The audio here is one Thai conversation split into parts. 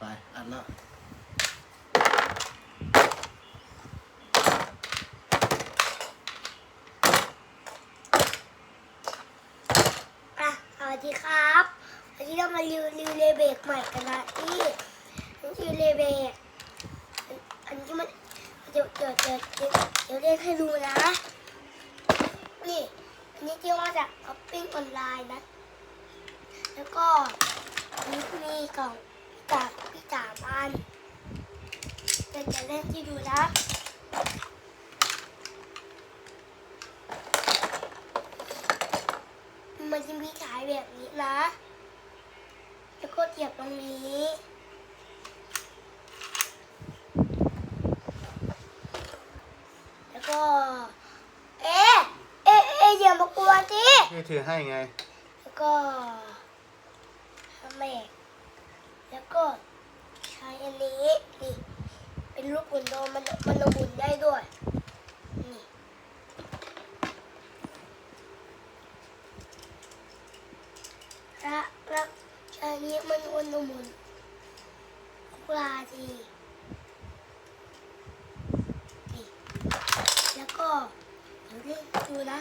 ไป อัดแล้วอะสวัสดีครับวันนี้เรามารีวิวเลเบกใหม่กันนะที่นี่คือเลเบกอันนี้มันเดี๋ยวเดี๋ยวเดี๋ยวเดี๋ยวเรียกให้ดูนะนี่อันนี้ที่มาจากช้อปปิ้งออนไลน์นะ แล้วก็อันนี้มีกล่อง จากพี่จ๋าอันเดี๋ยวจะเล่นที่ดูนะมันจะมีฉายแบบนี้นะ แล้วก็เสียบตรงนี้แล้วก็ เอ๊ะ เอ๊ะเอ๊ะอย่ามากลัวสิพี่ถือให้ไง แล้วก็ทำแม่แล้วก็ใช้อันนี้ นี่ เป็นลูกหุ่นโดมมันมันหมุนได้ด้วย นี่แล้วแล้วใช้อันนี้มันวนหมุนปลาทีนี่แล้วก็เดี๋ยวเรียกดูนะ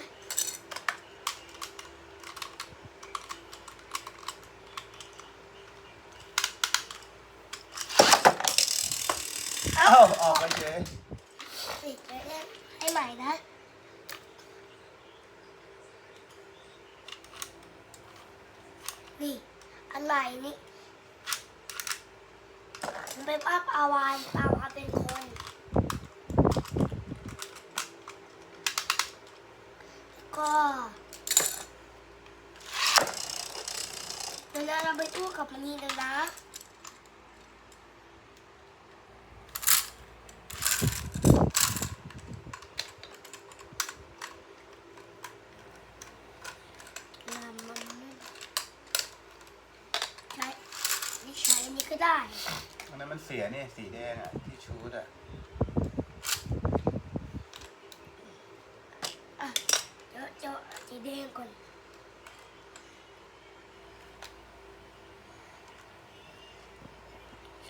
เอ้าออกไปเฉยปิดไว้เล่นให้ใหม่นะนี่อันใหม่นี่มันเป็นป้าปาวานปาวานเป็นคนแล้วก็เดี๋ยวเราไปตู้กับมันนี่เลยนะ น้ำมันใช้ไม่ใช้อันนี้ ก็ได้ อันนั้นมันเสียนี่สีแดงอะที่ชูดอะอะเดี๋ยวเดี๋ยวสีแดงก่อน โอเค